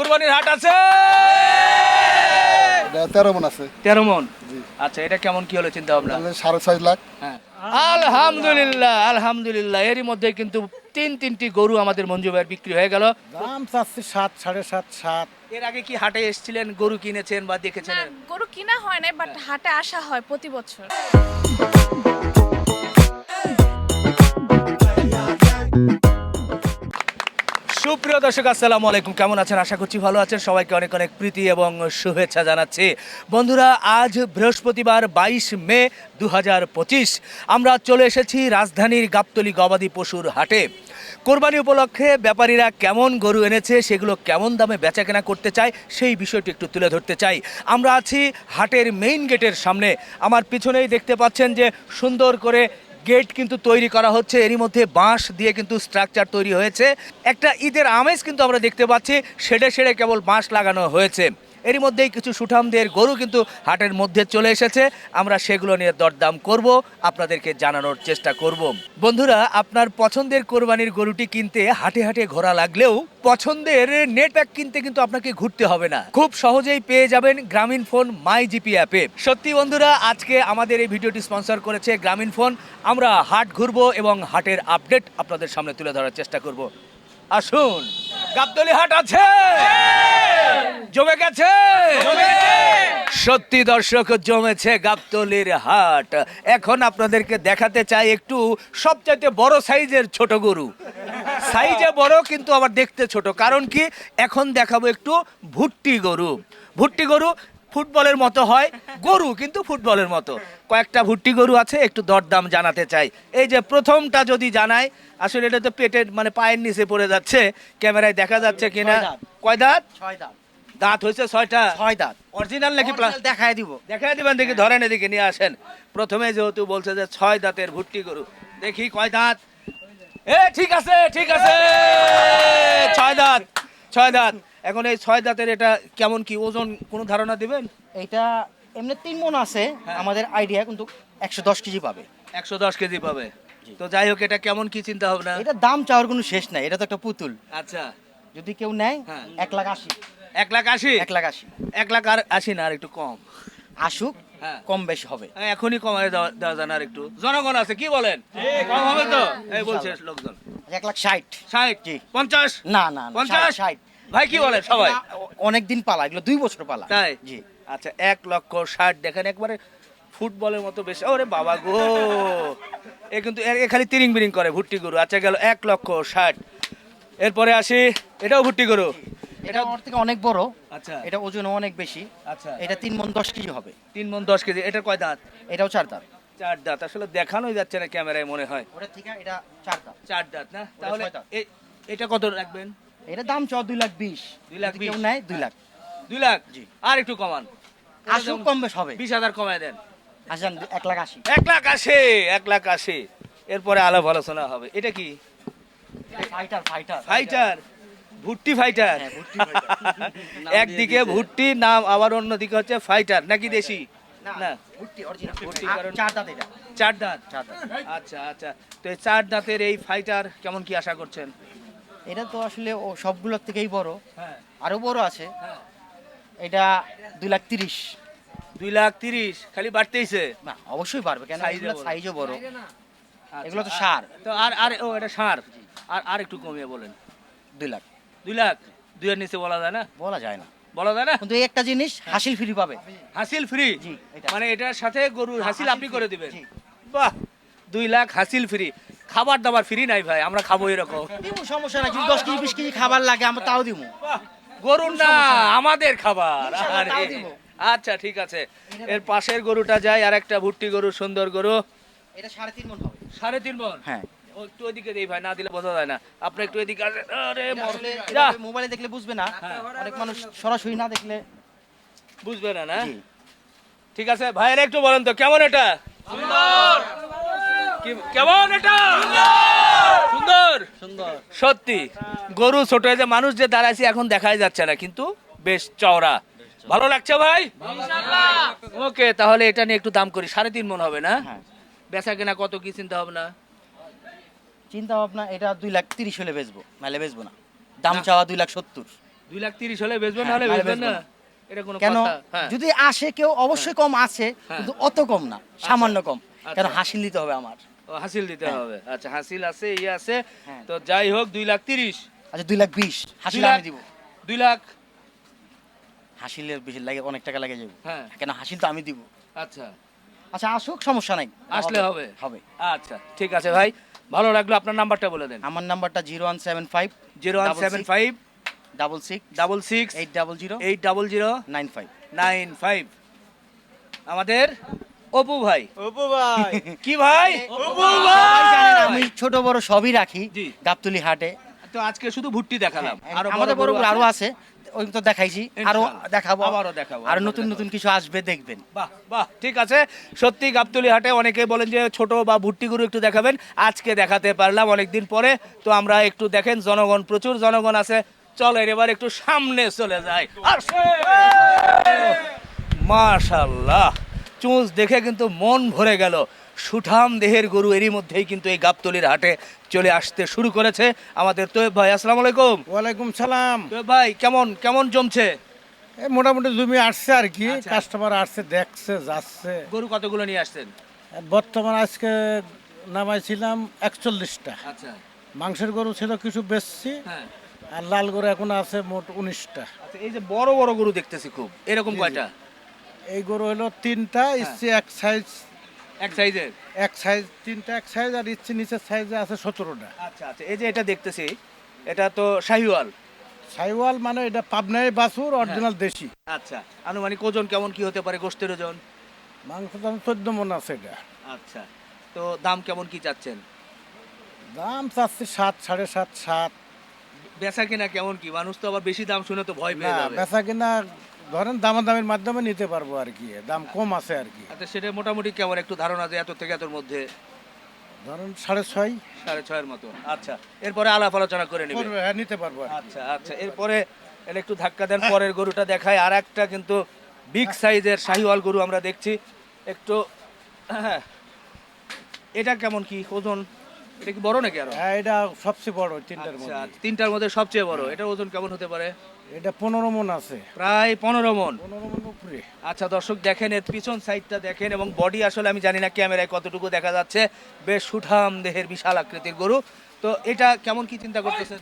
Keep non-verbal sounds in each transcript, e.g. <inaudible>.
কুরবানির হাট আছে? তেরো মন আছে। তেরো মন? আচ্ছা এটা কেমন কি হলো চিন্তা ভাবনা সাড়ে ছয় লাখ। হ্যাঁ। আলহামদুলিল্লাহ আলহামদুলিল্লাহ। এরই মধ্যে কিন্তু তিন তিনটি গরু আমাদের মঞ্জু ভাইয়ের বিক্রি হয়ে গেল। দাম চাচ্ছি সাত সাড়ে সাত সাত। এর আগে কি হাটে এসেছিলেন গরু কিনেছেন বা দেখেছেন? গরু কিনা হয় নাই বাট হাটে আসা হয় প্রতি বছর। সুপ্রিয় দর্শক, আসসালামু আলাইকুম। কেমন আছেন? আশা করছি ভালো আছেন। সবাইকে অনেক অনেক প্রীতি এবং শুভেচ্ছা জানাচ্ছি। বন্ধুরা, আজ বৃহস্পতিবার, বাইশ মে দু হাজার পঁচিশ। আমরা চলে এসেছি রাজধানীর গাবতলি গবাদি পশুর হাটে। কোরবানি উপলক্ষে ব্যাপারীরা কেমন গরু এনেছে, সেগুলো কেমন দামে বেচাকেনা করতে চায়, সেই বিষয়টি একটু তুলে ধরতে চাই। আমরা আছি হাটের মেইন গেটের সামনে। আমার পিছনেই দেখতে পাচ্ছেন যে সুন্দর করে গেট কিন্তু তৈরি করা হচ্ছে। এরই মধ্যে বাঁশ দিয়ে কিন্তু স্ট্রাকচার তৈরি হয়েছে। একটা ঈদের আমেজ কিন্তু আমরা দেখতে পাচ্ছি। সেড়ে সেড়ে কেবল বাঁশ লাগানো হয়েছে। এরই মধ্যেই কিছু সুঠামদের গরু কিন্তু হাটের মধ্যে চলে এসেছে। আমরা সেগুলো নিয়ে দরদাম করব, আপনাদেরকে জানানোর চেষ্টা করব। বন্ধুরা, আপনার পছন্দের কোরবানির গরুটি কিনতে হাটে হাটে ঘোরা লাগলেও পছন্দের নেট প্যাক কিনতে কিন্তু আপনাকে ঘুরতে হবে না। খুব সহজেই পেয়ে যাবেন গ্রামীণ ফোন মাই জিপি অ্যাপে। সত্যি বন্ধুরা, আজকে আমাদের এই ভিডিওটি স্পন্সর করেছে গ্রামীণ ফোন। আমরা হাট ঘুরবো এবং হাটের আপডেট আপনাদের সামনে তুলে ধরার চেষ্টা করব। আসুন। গাবতলি হাট আছে। জমে গেছে। সত্যি দর্শক জমেছে গাবতলির হাট এখন আপনাদেরকে দেখাতে চাই একটু সবচাইতে বড় সাইজের ছোট গরু। সাইজে বড় কিন্তু আবার দেখতে ছোট। কারণ কি? এখন দেখাবো একটু ভুট্টি গরু। ভুট্টি গরু ফুটবলের মতো হয় গরু কিন্তু ফুটবলের মতো। কয়েকটা ভুট্টি গরু আছে একটু দরদাম জানাতে চাই। এই যে প্রথমটা যদি জানাই আসলে এটা তো পেটের মানে পায়ের নিচে পড়ে যাচ্ছে ক্যামেরায় দেখা যাচ্ছে কিনা। কয় দাঁত? ছয় দাঁত। দাঁত হয়েছে ছয়টা। ছয় দাঁত। অরিজিনাল নাকি প্লাস দেখায় দিব। দেখাই দিবেন দেখি ধরেন এদিকে নিয়ে আসেন। প্রথমে যেহেতু বলছে যে ছয় দাঁতের ভুট্টি গরু দেখি কয় দাঁত? এ ঠিক আছে ঠিক আছে। ছয় দাঁত ছয় দাঁত। এখন এই ছয় দাঁতের এটা কেমন কি? ওজন কোনো ধারণা দিবেন? এটা এমনি তিন মন আছে হ্যাঁ। আমাদের আইডিয়া কিন্তু একশো দশ কেজি পাবে। একশো দশ কেজি পাবে। তো যাই হোক এটা কেমন কি চিন্তা ভাবনা? এটা দাম চাওয়ার কোনো শেষ নাই এটা তো একটা পুতুল। আচ্ছা। যদি কেউ নেয় হ্যাঁ। এক লাখ আশি। এক লাখ আশি? এক লাখ আশি। এক লাখ আর আশি না আর একটু কম। আসুক হ্যাঁ। কম বেশি হবে। এখনই কমায় দেওয়া দেওয়া যায় না আর একটু। জনগণ আছে কি বলেন? কম হবে তো। এই বলছে লোকজন। এক লাখ ষাট। ষাট? জি। পঞ্চাশ? না না পঞ্চাশ? ষাট। ভাই কি বলে সবাই? অনেক দিন পালা এগুলো দুই বছর পালা। তাই? জি। আচ্ছা এক লক্ষ ষাট দেখেন একবারে ফুটবলের মতো বেশি ওরে বাবা গো। এ কিন্তু এ- খালি তিরিং বিরিং করে ভুট্টি গরু। আচ্ছা গেল এক লক্ষ ষাট। এরপরে আসি এটাও ভুট্টি গরু। এটা ওর থেকে অনেক বড়। আচ্ছা। এটা ওজন অনেক বেশি। আচ্ছা। এটা তিন মন দশ কেজি হবে। তিন মন দশ কেজি এটার কয় দাঁত? এটাও চার দাঁত। চার দাঁত আসলে দেখানোই যাচ্ছে না ক্যামেরায় মনে হয়। ওটা থেকে এটা চার দাঁত। চার দাঁত না? তাহলে এটা কত রাখবেন? এটা দাম চাও দুই লাখ বিশ। দুই লাখ বিশ। নেয় দুই লাখ। দুই লাখ। জি। আর একটু কমান। আসুক কম বেশ হবে বিশ হাজার কমায় দেন। আসেন এক লাখ আশি। এক লাখ আশি এক লাখ আশি। এরপরে আলাপ আলোচনা হবে। এটা কি? ফাইটার ফাইটার ফাইটার ভুট্টি ফাইটার হ্যাঁ, <laughs> একদিকে ভুট্টি নাম আবার অন্যদিকে হচ্ছে ফাইটার নাকি দেশি? না চার দাঁত? আচ্ছা আচ্ছা। তো চার দাঁতের এই ফাইটার কেমন কি আশা করছেন? এটা তো আসলে ও সবগুলোর থেকেই বড়। হ্যাঁ। আরও বড় আছে। হ্যাঁ। এটা দুই লাখ তিরিশ। দুই লাখ তিরিশ খালি বাড়তেইছে? না অবশ্যই পারবে কেন সাইজও বড়। আচ্ছা, এগুলো তো সার। তো আর আর ও এটা সার। আর আর একটু কমিয়ে বলেন। দুই লাখ। দুই লাখ? দুইয়ের নিচে বলা যায় না? বলা যায় না। বলা যায় না? কিন্তু এই একটা জিনিস হাসিল ফ্রি পাবে। হাসিল ফ্রি জি, মানে এটার সাথে গরুর হাসিল আপনি করে দিবেন। বাহ! দুই লাখ হাসিল ফ্রি খাবার দাবার ফ্রি নাই ভাই আমরা খাব এরকম। দিমু সমস্যা নাই যদি দশ কেজি বিশ কেজি খাবার লাগে আমরা তাও দিমু। গরুর না আমাদের খাবার। আরে, আচ্ছা ঠিক আছে। এর পাশের গরুটা যায় আর একটা ভুট্টি গরু সুন্দর গরু। এটা সাড়ে তিন মন হবে। সাড়ে তিন মন? হ্যাঁ। একটু ওইদিকে দেই ভাই না দিলে বোঝা যায় না। আপনি একটু এদিকে আসেন। আরে মোবাইলে দেখলে বুঝবে না। হ্যাঁ। অনেক মানুষ সরাসরি না দেখলে বুঝবে না না? ঠিক আছে ভাইয়ের একটু বলেন তো কেমন এটা? কি- কেমন এটা? সুন্দর। সুন্দর। সত্যি। গরু ছোট যে মানুষ যে দাঁড়াইছে এখন দেখাই যাচ্ছে না কিন্তু বেশ চওড়া। ভালো লাগছে ভাই? ওকে তাহলে এটা নিয়ে একটু দাম করি। সাড়ে তিন মন হবে না? হ্যাঁ। বেচা কেনা কত কি চিন্তা হবে না চিন্তা ভাবনা এটা দুই লাখ তিরিশ হলে বেচবো নাহলে বেচবো না। দাম চাওয়া দুই লাখ সত্তর। দুই লাখ তিরিশ হলে বেচবেন হ্যাঁ, বেচবেন না? বেচবো না। কেন হ্যাঁ। যদি আসে কেউ অবশ্যই কম আছে। কিন্তু অত কম না সামান্য কম। কেন আচ্ছা। হাসিল দিতে হবে আমার। হাসিল দিতে হ্যাঁ। হবে। আচ্ছা হাসিল আছে ইয়ে আছে। হ্যাঁ। তো যাই হোক দুই লাখ তিরিশ। আচ্ছা দুই লাখ বিশ। হাসিল আমি দিব। দুই লাখ। হাসিলের বেশি লাগে অনেক টাকা লাগে যাবে হ্যাঁ। কেন হাসিল তো আমি দিব। আচ্ছা। আচ্ছা আসুক সমস্যা নাই। আসলে হবে। হবে। আচ্ছা ঠিক আছে ভাই। ভালো লাগল আপনার নাম্বারটা বলে দেন। আমার নাম্বারটা zero one seven five zero one seven five double six double six eight double zero eight double zero nine five. Nine five. আমাদের অপু ভাই। অপু ভাই। কি ভাই? অপু আমি ছোট বড় সবই রাখি জি। গাবতলি হাটে। তো আজকে শুধু ভুট্টি দেখালাম। আরও আমাদের বড় বড় আরও আছে। ওই তো দেখাইছি। আরও ইনশাআল্লাহ। দেখাবো। আবারও দেখাবো, আর আবারও নতুন দেখাবো। নতুন কিছু আসবে দেখবেন। বাহ বাহ ঠিক আছে। সত্যি গাবতলি হাটে অনেকে বলেন যে ছোট বা ভুট্টি গরু একটু দেখাবেন। আজকে দেখাতে পারলাম অনেকদিন পরে। তো আমরা একটু দেখেন জনগণ প্রচুর জনগণ আছে। চলেন এবার একটু সামনে চলে যাই। মাশাল্লাহ চুঁচ দেখে কিন্তু মন ভরে গেল। সুঠাম দেহের গরু এরই মধ্যেই কিন্তু এই গাবতলির হাটে চলে আসতে শুরু করেছে আমাদের তোয়েব ভাই। আসসালামু আলাইকুম। ওয়ালাইকুম সালাম। তোয়েব ভাই কেমন কেমন জমছে? মোটামুটি জমি আসছে আর কি আচ্ছা। কাস্টমার আসছে দেখছে যাচ্ছে। গরু কতগুলো নিয়ে আসছেন? বর্তমান আজকে নামাইছিলাম একচল্লিশটা। আচ্ছা। মাংসের গরু ছিল কিছু বেচছি হ্যাঁ। আর লাল গরু এখন আছে মোট উনিশটা। আচ্ছা এই যে বড় বড় গরু দেখতেছি খুব। এরকম কয়টা? এই গরু হলো তিনটা হ্যাঁ। ইচ্ছে এক সাইজ এক সাইজের এক সাইজ তিনটা এক সাইজ আর ইচ্ছে নিচের সাইজে আছে সতেরোটা। আচ্ছা আচ্ছা এই যে এটা দেখতেছি এটা তো শাহিওয়াল। সাইওয়াল মানে এটা পাবনায় বাছুর অরিজিনাল দেশি। আচ্ছা আনুমানিক ওজন কেমন কি হতে পারে গোষ্ঠের ওজন? মাংস দাম চোদ্দ মন আছে এটা। আচ্ছা তো দাম কেমন কি চাচ্ছেন? দাম চাচ্ছে সাত সাড়ে সাত সাত। বেচা কিনা কেমন কি? মানুষ তো আবার বেশি দাম শুনে তো ভয় পেয়ে যাবে। বেচা কিনা ধরেন দামাদামির মাধ্যমে নিতে পারব আর কি দাম কম আছে আর কি। আচ্ছা সেটা মোটামুটি কেমন? একটু ধারণা যে এত থেকে এতর মধ্যে। ধরেন সাড়ে ছয়। সাড়ে ছয়ের মতো। আচ্ছা এরপরে আলাপ আলোচনা করে নেবে। হ্যাঁ নিতে পারব আচ্ছা আচ্ছা এরপরে এটা একটু ধাক্কা দেন পরের গরুটা দেখায় আর একটা কিন্তু বিগ সাইজের শাহিওয়াল গরু আমরা দেখছি। একটু হ্যাঁ এটা কেমন কি? ওজন? এটা কি বড় নাকি আরও? হ্যাঁ এটা সবচেয়ে বড় তিনটার আচ্ছা মধ্যে। তিনটার মধ্যে সবচেয়ে বড়। এটার ওজন কেমন হতে পারে? এটা পনেরো মন আছে। প্রায় পনেরো মন। পনেরো মন উপরে। আচ্ছা দর্শক দেখেন এর পিছন সাইডটা দেখেন এবং বডি আসলে আমি জানি না ক্যামেরায় কতটুকু দেখা যাচ্ছে। বেশ সুঠাম দেহের বিশাল আকৃতির গরু। তো এটা কেমন কি চিন্তা করতেছেন?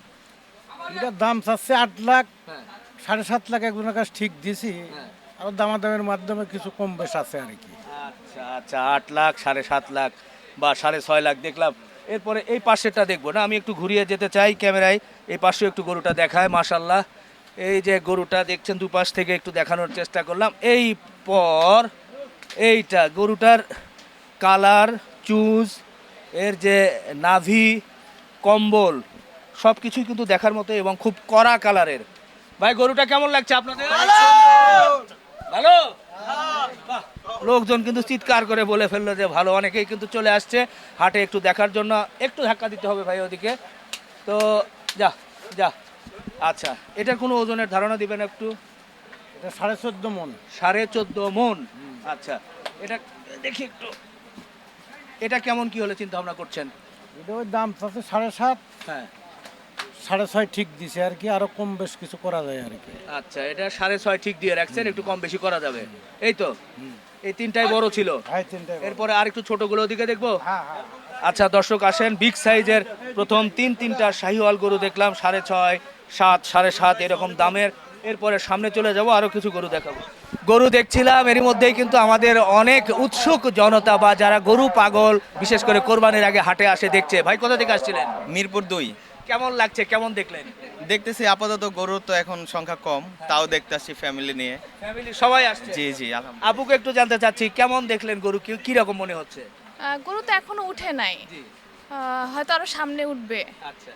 এটার দাম চাচ্ছে আট লাখ হ্যাঁ। সাড়ে সাত লাখ একজনের কাছে ঠিক দিছি। হ্যাঁ। আর দামাদামের মাধ্যমে কিছু কম বেশ আছে আর কি। আচ্ছা আচ্ছা আট লাখ সাড়ে সাত লাখ বা সাড়ে ছয় লাখ দেখলাম। এরপরে এই পাশেরটা দেখব না আমি একটু ঘুরিয়ে যেতে চাই ক্যামেরায় এই পাশে একটু গরুটা দেখায় মাশাল্লাহ এই যে গরুটা দেখছেন দুপাশ থেকে একটু দেখানোর চেষ্টা করলাম। এই পর এইটা গরুটার কালার চুজ এর যে নাভি কম্বল সব কিছুই কিন্তু দেখার মতো এবং খুব কড়া কালারের। ভাই গরুটা কেমন লাগছে আপনাদের? ভালো? লোকজন কিন্তু চিৎকার করে বলে ফেলল যে ভালো অনেকেই কিন্তু চলে আসছে হাটে একটু দেখার জন্য। একটু ধাক্কা দিতে হবে ভাই ওদিকে। তো যা যা। আচ্ছা এটার কোনো ওজনের ধারণা দিবেন একটু? এটা সাড়ে চোদ্দ মন। সাড়ে চোদ্দ মন। আচ্ছা এটা দেখি একটু। এটা কেমন কি হলে চিন্তা ভাবনা করছেন? এটা ওই দাম চাচ্ছে সাড়ে সাত। হ্যাঁ। সাড়ে ছয় ঠিক দিছে আর কি আরও কম বেশ কিছু করা যায় আর কি। আচ্ছা এটা সাড়ে ছয় ঠিক দিয়ে রাখছেন একটু কম বেশি করা যাবে। এই তো। এই তিনটাই বড় ছিল। হ্যাঁ এরপরে আর একটু ছোটগুলো দিকে দেখব? হ্যাঁ হ্যাঁ। আচ্ছা দর্শক আসেন বিগ সাইজের প্রথম তিন তিনটা শাহিওয়াল গরু দেখলাম সাড়ে ছয় সাত সাড়ে সাত এরকম দামের। এরপরে সামনে চলে যাব আরও কিছু গরু দেখাবো। গরু দেখছিলাম এরই মধ্যেই কিন্তু আমাদের অনেক উৎসুক জনতা বা যারা গরু পাগল বিশেষ করে কোরবানির আগে হাটে আসে দেখছে। ভাই কোথা থেকে আসছিলেন? মিরপুর দুই। কেমন লাগছে কেমন দেখলেন? দেখতেছি আপাতত গরুর তো এখন সংখ্যা কম তাও দেখতে আসছি ফ্যামিলি নিয়ে। ফ্যামিলি সবাই আসছে। জি জি আলহামদুলিল্লাহ। আপুকে একটু জানতে চাচ্ছি কেমন দেখলেন গরু? কি কি রকম মনে হচ্ছে? আহ, গরু তো এখনও উঠে নাই। আহ, হয়তো আরও সামনে উঠবে। আচ্ছা।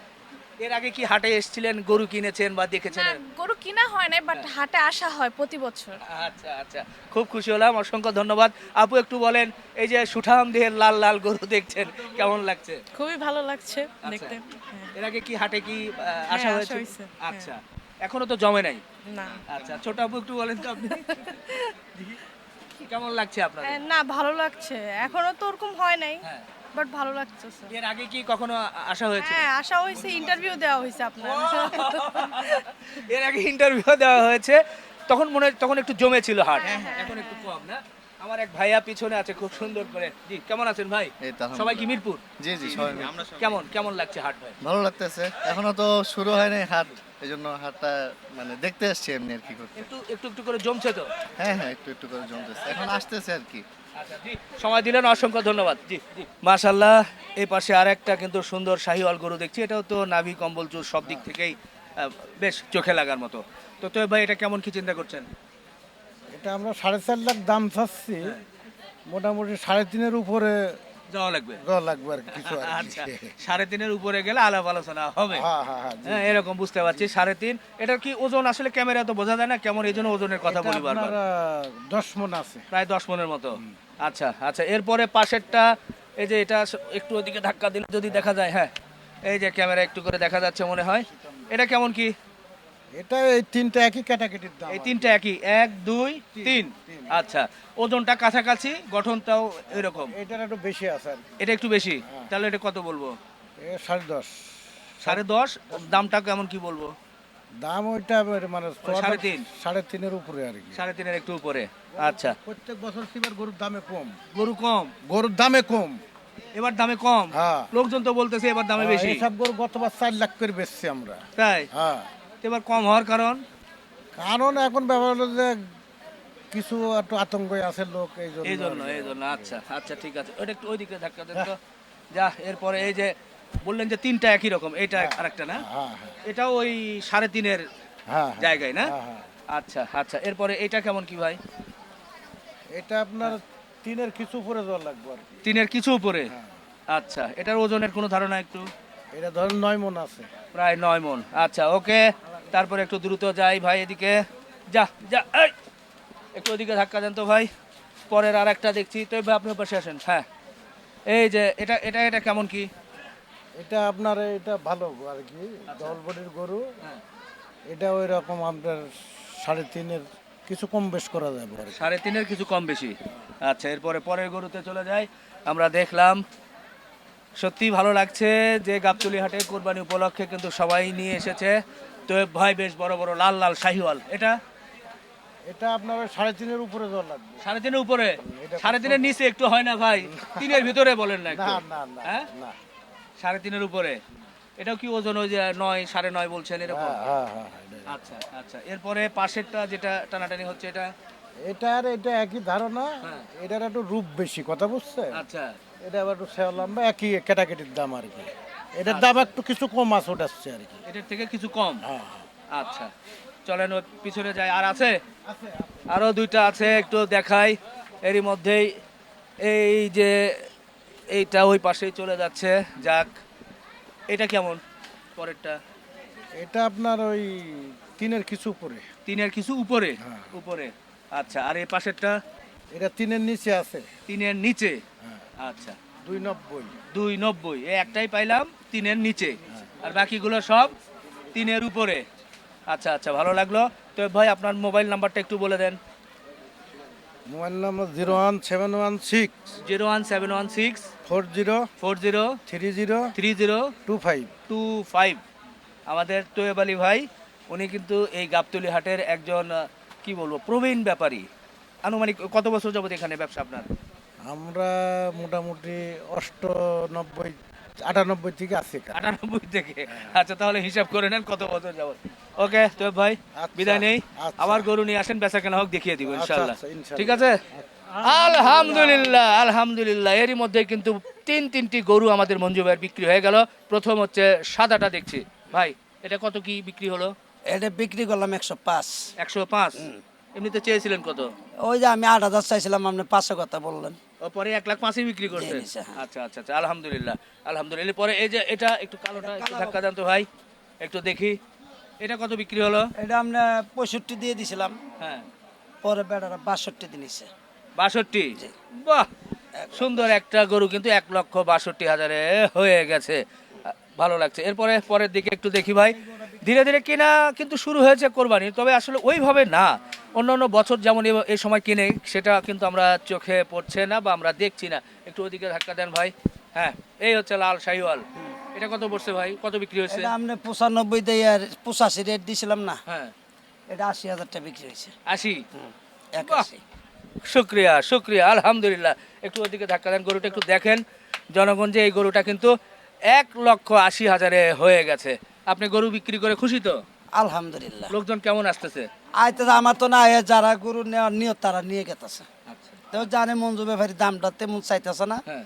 এর আগে কি হাটে এসেছিলেন গরু কিনেছেন বা না দেখেছেন গরু কিনা হয় নাই বাট হাটে আসা হয় প্রতি বছর। আচ্ছা আচ্ছা। খুব খুশি হলাম অসংখ্য ধন্যবাদ। আপু একটু বলেন এই যে সুঠাম দেহের লাল লাল গরু দেখছেন কেমন লাগছে? খুবই ভালো লাগছে আচ্ছা। দেখতে হ্যাঁ। এর আগে কি হাটে কি আহ, আসা হ্যাঁ, হয়েছে? হয়েছে, হ্যাঁ। আচ্ছা। এখনও তো জমে নাই? না। আচ্ছা ছোট আপু একটু বলেন তো আপনি। <laughs> কেমন লাগছে আপনাদের? না ভালো লাগছে। এখনও তো ওরকম হয় নাই। হ্যাঁ। বাট ভালো লাগতেছে এর আগে কি কখনো আসা হয়েছে? হ্যাঁ আশা হয়েছে ইন্টারভিউ দেওয়া হয়েছে আপনার। <laughs> এর আগে ইন্টারভিউ দেওয়া হয়েছে তখন মনে হয় তখন একটু জমে ছিল হাট এখন একটু কম না? আমার এক ভাইয়া পিছনে আছে খুব সুন্দর করে। জি কেমন আছেন ভাই? সবাই কি মিরপুর? জি জি সবাই কেমন কেমন লাগছে হাট ভাই? ভালো লাগতেছে। এখনও তো শুরু হয়নি হাট এই জন্য হাটটা মানে দেখতে আসছি এমনি আর কি করতে। একটু একটু একটু করে জমছে তো? হ্যাঁ হ্যাঁ একটু একটু করে জমতেছে। এখন আসতেছে আর কি। সময় দিলেন অসংখ্য ধন্যবাদ। জি জি। মাশাল্লাহ এই পাশে আর একটা কিন্তু সুন্দর শাহিওয়াল গরু দেখছি এটাও তো নাভি কম্বল চুর সব দিক থেকেই বেশ চোখে লাগার মতো। তো তো ভাই এটা কেমন কি চিন্তা করছেন? এটা আমরা সাড়ে চার লাখ দাম চাচ্ছি। মোটামুটি সাড়ে তিনের উপরে যাওয়া লাগবে। দেওয়া লাগবে আর কিছু আচ্ছা সাড়ে তিনের উপরে গেলে আলাপ আলোচনা হবে। হ্যাঁ হ্যাঁ হ্যাঁ জি। এরকম বুঝতে পারছি সাড়ে তিন। এটার কি ওজন? আসলে ক্যামেরা তো বোঝা যায় না কেমন এই জন্য ওজনের কথা এটা বলি বারবার। দশ মন আছে। প্রায় দশ মনের মতো। আচ্ছা আচ্ছা এরপরে পাশেরটা এই যে এটা একটু ওদিকে ধাক্কা দিলে যদি দেখা যায় হ্যাঁ এই যে ক্যামেরা একটু করে দেখা যাচ্ছে মনে হয়। এটা কেমন কি? এটা এই তিনটা একই ক্যাটাগরির দাম এই তিনটা একই। এক দুই তিন আচ্ছা ওজনটা কাছাকাছি গঠনটাও এরকম। এটার একটু বেশি আছে আর কি। এটা একটু বেশি? তাহলে এটা কত বলব? এ সাড়ে দশ। সাড়ে দশ? দামটা কেমন কি বলব? দাম ওইটা মানে সাড়ে তিন? সাড়ে তিনের উপরে আর কি। সাড়ে তিনের একটু উপরে। আচ্ছা। প্রত্যেক বছর সিবার গরুর দামে কম। গরু কম? গরুর দামে কম। এবার দামে কম? হ্যাঁ। লোকজন তো বলতেছে এবার দামে বেশি। সব গরু গতবার চার লাখ করে বেচছি আমরা। তাই? হ্যাঁ। এবার কম হওয়ার কারণ? কারণ এখন ব্যাপার হলো যে কিছু একটু আতঙ্ক আছে লোক এই জন্য। এই জন্য এই জন্য আচ্ছা আচ্ছা ঠিক আছে। ওটা একটু ওইদিকে ধাক্কা দেন তো। যা এরপরে এই যে বললেন যে তিনটা একই রকম এটা আরেকটা না? হ্যাঁ হ্যাঁ। এটাও ওই সাড়ে তিনের হ্যাঁ হ্যাঁ। জায়গায় না? হ্যাঁ, হ্যাঁ। আচ্ছা আচ্ছা। এরপরে এটা কেমন কি ভাই? এটা আপনার তিনের কিছু উপরে জল লাগবে আর কি। তিনের কিছু উপরে? আচ্ছা এটার ওজনের কোনো ধারণা একটু? এটা ধরেন নয় মন আছে। প্রায় নয় মন। আচ্ছা ওকে। তারপরে একটু দ্রুত যাই ভাই এদিকে। যা যা এই! একটু ওদিকে ধাক্কা দেন তো ভাই। পরের আর একটা দেখছি। তো ভাই আপনি পাশে আসেন হ্যাঁ। এই যে এটা এটা এটা কেমন কি? এটা আপনার এটা ভালো আর কি। ডবল বডির গরু। হ্যাঁ। এটা ওই রকম আপনার সাড়ে তিনের কিছু কম বেশ করা যাবে সাড়ে তিনের কিছু কম বেশি। আচ্ছা এরপরে পরের গরুতে চলে যাই। আমরা দেখলাম সত্যি ভালো লাগছে যে গাবতলি হাটে কোরবানি উপলক্ষে কিন্তু সবাই নিয়ে এসেছে। তো ভাই বেশ বড় বড় লাল লাল শাহিওয়াল। এটা? এটা আপনার সাড়ে তিনের উপরে জল লাগবে। সাড়ে তিনের উপরে? সাড়ে তিনের নিচে একটু হয় না ভাই? তিনের ভিতরে বলেন না না একটু। না না হ্যাঁ? না। সাড়ে তিনের উপরে। এটাও কি ওজন ওই যে নয় সাড়ে নয় বলছেন এরকম? হ্যাঁ হ্যাঁ আচ্ছা আচ্ছা। এরপরে পাশেরটা যেটা টানাটানি হচ্ছে এটা? এটার এটা একই ধারণা। এটার একটু রূপ বেশি কথা বুঝছে আচ্ছা। এটা আবার একটু সেও লম্বা একই ক্যাটাগরির দাম আর কি। এটার দাম একটু কিছু কম আছে ওঠাচ্ছে আর কি। এটার থেকে কিছু কম? হ্যাঁ আচ্ছা চলেন ওর পিছনে যাই। আর আছে? আরও দুইটা আছে একটু দেখাই। এরই মধ্যেই এই যে এইটা ওই পাশেই চলে যাচ্ছে। যাক এটা কেমন পরেরটা? এটা আপনার ওই তিনের কিছু উপরে। তিনের কিছু উপরে? হ্যাঁ। উপরে। আচ্ছা আর এই পাশেরটা? এটা তিনের নিচে আছে। তিনের নিচে? হ্যাঁ। আচ্ছা। দুই নব্বই। দুই নব্বই। এই একটাই পাইলাম তিনের নিচে। আর বাকিগুলো সব তিনের উপরে। আচ্ছা আচ্ছা ভালো লাগল। তো ভাই আপনার মোবাইল নাম্বারটা একটু বলে দেন। Mobile number zero one seven one six. Zero one seven one six. Four zero four zero three zero three zero two five. Two five. আমাদের তোয়েব আলী ভাই উনি কিন্তু এই গাবতলি হাটের একজন কি বলব প্রবীণ ব্যাপারী। আনুমানিক কত বছর যাবত এখানে ব্যবসা আপনার? আমরা মোটামুটি অষ্টানব্বই আটানব্বই থেকে আশি আটানব্বই থেকে? আচ্ছা তাহলে হিসাব করে নেন কত বছর যাবত ওকে তো ভাই আচ্ছা, বিদায় নেই। আচ্ছা। আবার গরু নিয়ে আসেন বেচা কেনা হোক দেখিয়ে দিব আচ্ছা, ইনশাল্লাহ। ঠিক আছে? আলহামদুলিল্লাহ আলহামদুলিল্লাহ। এরই মধ্যে কিন্তু তিন তিনটি গরু আমাদের মঞ্জু ভাইয়ের বিক্রি হয়ে গেল। প্রথম হচ্ছে সাদাটা দেখছি। ভাই এটা কত কি বিক্রি হলো? এটা বিক্রি করলাম একশো পাঁচ। একশো পাঁচ? এমনিতে চেয়েছিলেন কত? ওই যে আমি আট হাজার চাইছিলাম আপনি পাঁচশো কথা বললেন। ও পরে এক লাখ পাঁচই বিক্রি করছে। আচ্ছা আচ্ছা আচ্ছা আলহামদুলিল্লাহ আলহামদুলিল্লাহ। পরে এই যে এটা একটু কালোটা একটু ধাক্কা দেন তো ভাই একটু দেখি। এটা কত বিক্রি হলো? এটা আমরা পঁয়ষট্টি দিয়ে দিছিলাম। হ্যাঁ। পরে বেড়ারা বাষট্টি দিনিছে বাষট্টি? বাহ! সুন্দর একটা গরু কিন্তু এক লক্ষ বাষট্টি হাজারে হয়ে গেছে। ভালো লাগছে। এরপরে পরের দিকে একটু দেখি ভাই। ধীরে ধীরে কেনা কিন্তু শুরু হয়েছে কোরবানি তবে আসলে ওইভাবে না। অন্য অন্য বছর যেমন এই সময় কিনে সেটা কিন্তু আমরা চোখে পড়ছে না বা আমরা দেখছি না। একটু ওইদিকে ধাক্কা দেন ভাই। হ্যাঁ এই হচ্ছে লাল শাহিওয়াল। এটা কত পড়ছে ভাই? কত বিক্রি হয়েছে? আপনি পঁচানব্বই দিয়ে আর পঁচাশি রেট দিয়েছিলাম না। হ্যাঁ। এটা আশি হাজারটা বিক্রি হয়েছে। আশি? একাশি শুক্রিয়া শুক্রিয়া আলহামদুলিল্লাহ। একটু ওদিকে ধাক্কা দেন গরুটা একটু দেখেন। জনগণ যে এই গরুটা কিন্তু এক লক্ষ আশি হাজারে হয়ে গেছে। আপনি গরু বিক্রি করে খুশি তো? আলহামদুলিল্লাহ। লোকজন কেমন আসতেছে? আইতে আমার তো না যারা গরু নেওয়ার নিয়ত তারা নিয়ে গেতেছে। আচ্ছা। তো জানে মঞ্জু ব্যাপারী দামটা তেমন চাইতেছে না। হ্যাঁ।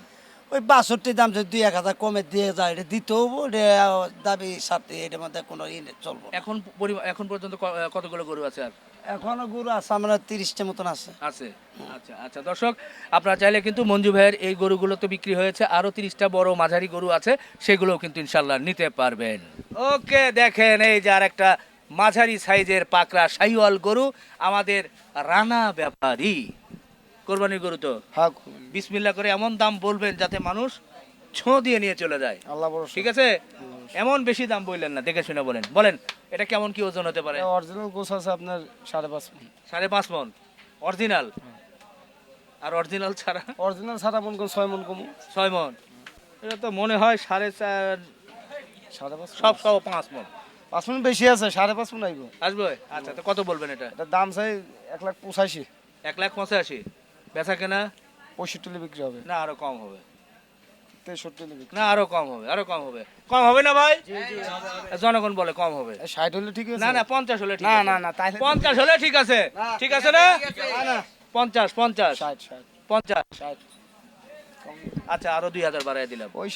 ওই বাষট্টি দাম যদি দুই এক হাজার কমে দিয়ে যায় এটা দিতে হব, দাবি সাথে এটার মধ্যে কোনো ইয়ে চলবো এখন এখন পর্যন্ত কতগুলো গরু আছে আর? এখনও গরু আছে আমরা তিরিশটা মতন আছে। আছে? আচ্ছা আচ্ছা। দর্শক আপনারা চাইলে কিন্তু মঞ্জু ভাইয়ের এই গরুগুলো তো বিক্রি হয়েছে আরও তিরিশটা বড় মাঝারি গরু আছে সেগুলোও কিন্তু ইনশাল্লাহ নিতে পারবেন। ওকে দেখেন এই যে আর একটা মাঝারি সাইজের পাকড়া সাইওয়াল গরু আমাদের রানা ব্যাপারী। কোরবানির গরু তো? হ্যাঁ বিসমিল্লা করে এমন দাম বলবেন যাতে মানুষ ছো দিয়ে নিয়ে চলে যায়। আল্লাহ ঠিক আছে? এমন বেশি দাম বললেন না দেখে শুনে বলেন। বলেন এটা কেমন কি ওজন হতে পারে? অরিজিনাল গোছ আছে আপনার সাড়ে পাঁচ সাড়ে পাঁচ মন। অরিজিনাল আর অরিজিনাল ছাড়া? অরিজিনাল সাড়ে মন কোন ছয় মন কম। ছয় মন। এটা তো মনে হয় সাড়ে চার সাড়ে পাঁচ সব সব পাঁচ মন। পাঁচ মন বেশি আছে সাড়ে পাঁচ মন আইব। আসবে? আচ্ছা তো কত বলবেন এটা? এটার দাম চাই এক লাখ পঁচাশি। এক লাখ পঁচাশি। বেচা কেনা? পঁয়ষট্টি বিক্রি হবে। না আরও কম হবে। তেষট্টি না আরও কম হবে আরও কম হবে। কম হবে না ভাই? জনগণ বলে কম হবে। ষাট হলে ঠিক আছে। না না পঞ্চাশ হলে না, না, না, তাইলে- পঞ্চাশ হলে ঠিক আছে। ঠিক আছে না? পঞ্চাশ পঞ্চাশ। ষাট ষাট। পঞ্চাশ। ষাট। আচ্ছা আরও দুই হাজার বাড়াই দিলাম। ওই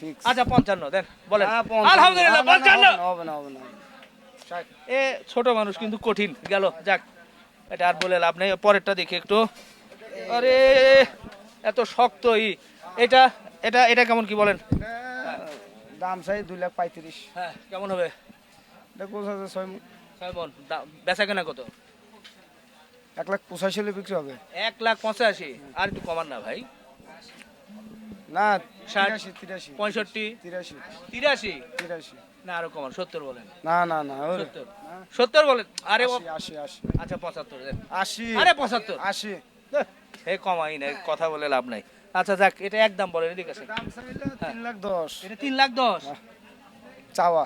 ফিক্স আচ্ছা পঞ্চান্ন দেন বলেন। আলহামদুলিল্লাহ পঞ্চান্ন। হবে না হবে না ষাট। এ ছোট মানুষ কিন্তু কঠিন। গেল যাক। এটা আর বলে লাভ নেই। পরেরটা দেখি একটু। আরে এত শক্ত এটা এটা এটা কেমন কি বলেন? দাম চাই দুই লাখ পঁয়ত্রিশ। হ্যাঁ কেমন হবে? এটা গোছ আছে ছয়। ছয় মন। বেচা কেনা কত? এক লাখ পঁচাশি হলে বিক্রি হবে। এক লাখ পঁচাশি। আর একটু কমান না ভাই। না তিরাশি তিরাশি। পঁয়ষট্টি? তিরাশি। তিরাশি? তিরাশি। না আরও কমান সত্তর বলেন। না না না সত্তর? সত্তর বলেন? আরে আশি আশি আচ্ছা পঁচাত্তর আশি। আরে পঁচাত্তর। আশি। হে কমাই না কথা বলে লাভ নাই। আচ্ছা যাক এটা একদম বলেন এদিকে আসেন। তিন লাখ দশ। এটা তিন লাখ দশ? চাওয়া।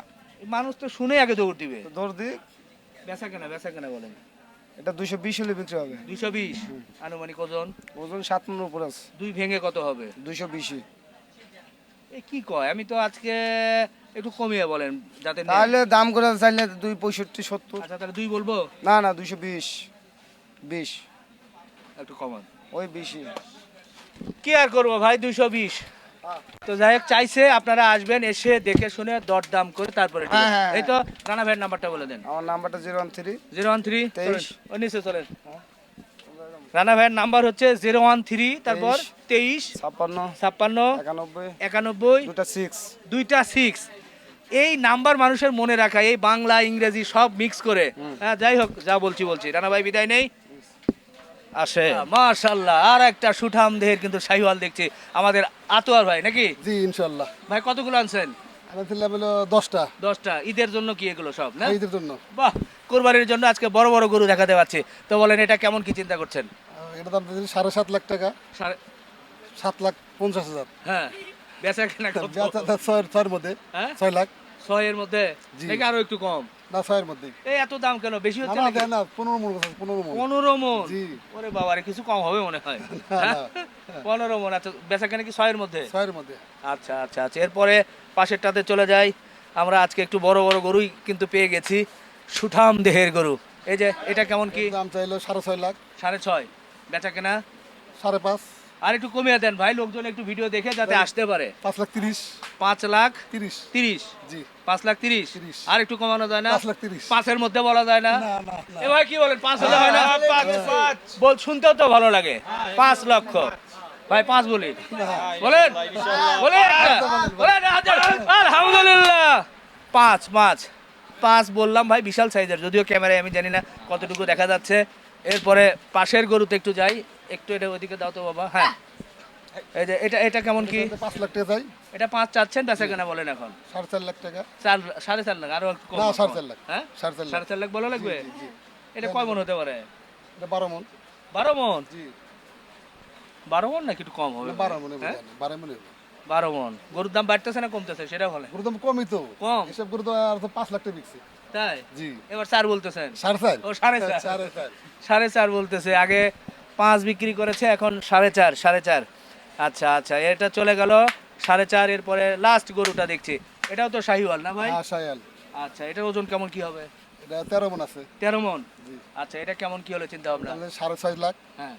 মানুষ তো শুনে আগে দৌড় দিবে। দৌড় দিক। বেচা কেনা বেচা কেনা বলেন। এটা দুইশো বিশ হলে বিক্রি হবে। দুইশো বিশ? আনুমানিক ওজন? ওজন সাত মনের উপর আছে। দুই ভেঙে কত হবে? দুইশো বিশই এ কি কয়? আমি তো আজকে একটু কমিয়ে বলেন যাতে। তাহলে দাম করে চাইলে দুই পঁয়ষট্টি সত্তর। আচ্ছা তাহলে দুই বলব? না না দুইশো বিশ। বিশ। একটু কমান। ওই বিশই। কি আর করব ভাই দুইশো বিশ। তো যাই হোক চাইছে আপনারা আসবেন এসে দেখে শুনে দর দাম করে তারপরে। হ্যাঁ, হ্যাঁ, এই তো রানা ভাইয়ের নাম্বারটা বলে দেন। আমার নাম্বারটা zero one three. Zero one three তেইশ। নিচে চলেন। রানা ভাইয়ের নাম্বার হচ্ছে জিরো ওয়ান থ্রি তারপর তেইশ। ছাপ্পান্ন। ছাপ্পান্ন একানব্বই। একানব্বই। দুটা সিক্স দুইটা সিক্স এই নাম্বার মানুষের মনে রাখা এই বাংলা ইংরেজি সব মিক্স করে। হ্যাঁ যাই হোক যা বলছি বলছি। রানা ভাই বিদায় নেই। আসে। মাশাল্লাহ আর একটা সুঠাম দেহের কিন্তু শাহিওয়াল দেখছি আমাদের আতোয়ার ভাই নাকি? জি ইনশাল্লাহ। ভাই কতগুলো আনছেন? আনছিলাম হলো দশটা। দশটা। ঈদের জন্য কি এগুলো সব না? ঈদের জন্য। বাহ কোরবানির জন্য আজকে বড় বড় গরু দেখাতে পাচ্ছি। তো বলেন এটা কেমন কি চিন্তা করছেন? এটা দাম দিয়েছি সাড়ে সাত লাখ টাকা। সাড়ে- সাত লাখ পঞ্চাশ হাজার। হ্যাঁ বেচা কেনা কত? যা- যা- ছয়ের মধ্যে। হ্যাঁ? ছয় লাখ। ছয়ের মধ্যে? জি। নাকি আরও একটু কম? না ছয়ের মধ্যে। এই এত দাম কেন? বেশি হচ্ছে না না পনেরো মন পনেরো মন। পনেরো মন? ওরে বাবা রে কিছু কম হবে মনে হয়। <laughs> হ্যাঁ? পনেরো মন আচ্ছা বেচা কেনা কি ছয়ের মধ্যে? ছয়ের মধ্যে। আচ্ছা আচ্ছা আচ্ছা। এরপরে পাশেরটাতে চলে যাই। আমরা আজকে একটু বড় বড় গরুই কিন্তু পেয়ে গেছি। সুঠাম দেহের গরু। এই যে এটা কেমন কি? দাম চাইলো সাড়ে ছয় লাখ। সাড়ে ছয়। বেচা কেনা? সাড়ে পাঁচ। আর একটু কমিয়ে দেন ভাই লোকজন একটু ভিডিও দেখে যাতে আসতে পারে। পাঁচ লাখ তিরিশ। পাঁচ লাখ তিরিশ। তিরিশ। জি। পাঁচ লাখ তিরিশ। আর একটু কমানো যায় না? পাঁচ লাখ তিরিশ। পাঁচের মধ্যে বলা যায় না? এ ভাই কি বলেন পাঁচ হলে হয় না? বল শুনতেও তো ভালো লাগে। পাঁচ লক্ষ। ভাই পাঁচ বলি। বলেন বলেন বলেন আলহামদুলিল্লাহ। পাঁচ পাঁচ। পাঁচ বললাম ভাই বিশাল সাইজের যদিও ক্যামেরায় আমি জানি না কতটুকু দেখা যাচ্ছে। এরপরে পাশের গরুতে একটু যাই। একটু এটা ওইদিকে দাও তো বাবা হ্যাঁ। এই যে এটা এটা কেমন কি? পাঁচ লাখ টাকা চাই। এটা পাঁচ চাচ্ছেন বেচা কেনা বলেন এখন। সাড়ে চার লাখ টাকা। চার সাড়ে চার লাখ আরও একটু কম না, সাড়ে চার লাখ। হ্যাঁ? সাড়ে চার লাখ। সাড়ে চার লাখ বলা লাগবে। এটা কয় মন হতে পারে? এটা বারো মন। বারো মন? জি। বারো মন নাকি একটু কম হবে? বারো মনে হ্যাঁ? বারো মনে। বারো মন। গরুর দাম বাড়তেছে না কমতেছে সেটা বলে গরুর দাম কমই তো। কম? এসব গরু তো আর তো পাঁচ লাখ টাকা বিকছে। তাই? জি। এবার চার বলতেছেন। সাড়ে চার। ও সাড়ে চার। সাড়ে চার। সাড়ে চার বলতেছে। আগে পাঁচ বিক্রি করেছে এখন সাড়ে চার সাড়ে চার। আচ্ছা আচ্ছা এটা চলে গেল সাড়ে চার এরপরে লাস্ট গরুটা দেখছি। এটাও তো শাহিওয়াল না ভাই? হ্যাঁ সায়াল আচ্ছা এটার ওজন কেমন কি হবে? এটা তেরো মন আছে। তেরো মন? আচ্ছা এটা কেমন কি হলো চিন্তা ভাবনা? সাড়ে ছয় লাখ। হ্যাঁ।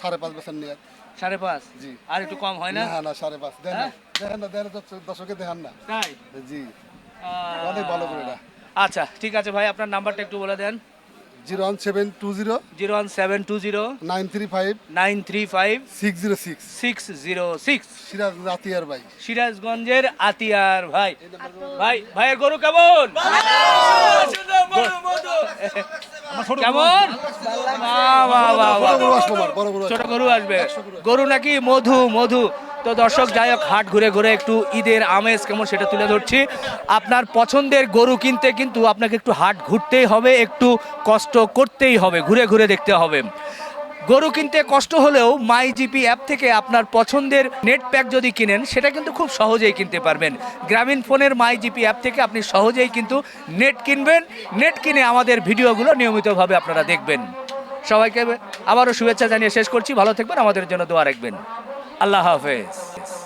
সাড়ে পাঁচ বছর নিয়ে। সাড়ে পাঁচ? জি। আর একটু কম হয় না? না না সাড়ে পাঁচ। হ্যাঁ? দেখেন না দেখেন না দর্শকে দেখান না। তাই? জি। অনেক ভালো করে আচ্ছা ঠিক আছে ভাই আপনার নাম্বারটা একটু বলে দেন। Zero one seven two zero zero one seven two zero nine three five nine three five six zero six. Six zero six. Siraj Ratiar ভাই। সিরাজগঞ্জের আতিয়ার ভাই। ভাই ভাইয়ের গরু কেমন? কেমন? ছোট গরু আসবে। গরু নাকি মধু মধু। তো দর্শক, যাই হোক, হাট ঘুরে ঘুরে একটু ঈদের আমেজ কেমন সেটা তুলে ধরছি। আপনার পছন্দের গরু কিনতে কিন্তু আপনাকে একটু হাট ঘুরতেই হবে, একটু কষ্ট করতেই হবে, ঘুরে ঘুরে দেখতে হবে। গরু কিনতে কষ্ট হলেও মাই জিপি অ্যাপ থেকে আপনার পছন্দের নেট প্যাক যদি কিনেন, সেটা কিন্তু খুব সহজেই কিনতে পারবেন। গ্রামীণ ফোনের মাই জিপি অ্যাপ থেকে আপনি সহজেই কিন্তু নেট কিনবেন। নেট কিনে আমাদের ভিডিওগুলো নিয়মিতভাবে আপনারা দেখবেন। সবাইকে আবারও শুভেচ্ছা জানিয়ে শেষ করছি। ভালো থাকবেন, আমাদের জন্য দোয়া রাখবেন। আল্লাহ হাফেজ।